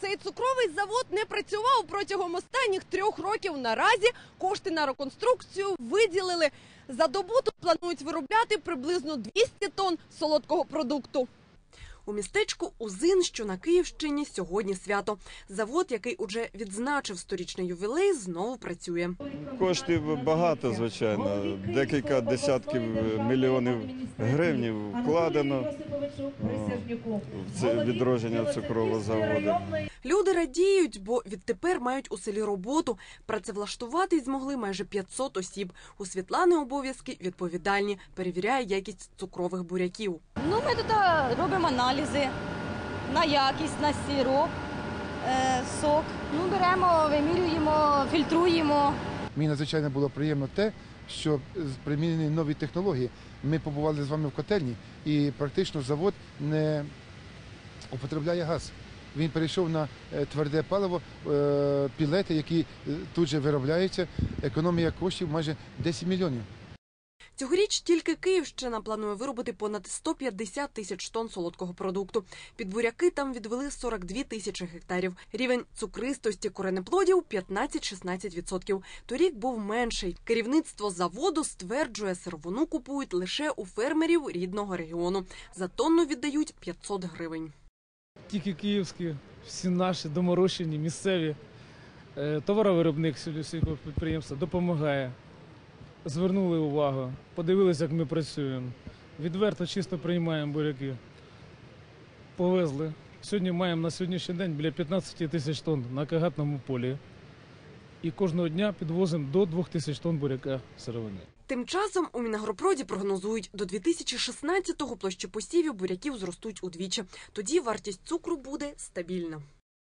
Цей цукровий завод не працював протягом останніх трьох років. Наразі кошти на реконструкцію виділили. За добу тут планують виробляти приблизно 200 тонн солодкого продукту. У містечку Узин, що на Київщині, сьогодні свято. Завод, який уже відзначив сторічний ювілей, знову працює. Коштів багато, звичайно. Декілька десятків мільйонів гривень вкладено в це відродження цукрового заводу. Люди радіють, бо відтепер мають у селі роботу. Працевлаштуватись змогли майже 500 осіб. У Світлани обов'язки відповідальні. Перевіряє якість цукрових буряків. Ну, ми тут робимо аналізи на якість, на сироп, е, сок. Ну, беремо, вимірюємо, фільтруємо. Мені надзвичайно було приємно те, що примінені нові технології. Ми побували з вами в котельні, і практично завод не употребляє газ. Він перейшов на е, тверде паливо, е, пілети, які тут же виробляються. Економія коштів майже 10 мільйонів. Цьогоріч тільки Київщина планує виробити понад 150 тисяч тонн солодкого продукту. Під буряки там відвели 42 тисячі гектарів. Рівень цукристості коренеплодів 15-16%. Торік був менший. Керівництво заводу стверджує, сировину купують лише у фермерів рідного регіону. За тонну віддають 500 гривень. тільки київські, всі наші доморощені, місцеві. Е, Товаровиробник сільського підприємства допомагає. Звернули увагу, подивилися, як ми працюємо. Відверто чисто приймаємо буряки. Повезли. Сьогодні маємо на сьогоднішній день біля 15 тисяч тонн на кагатному полі. І кожного дня підвозимо до 2 тисяч тонн буряка сировини. Тим часом у Мінагропроді прогнозують, до 2016-го площі посівів буряків зростуть удвічі. Тоді вартість цукру буде стабільна.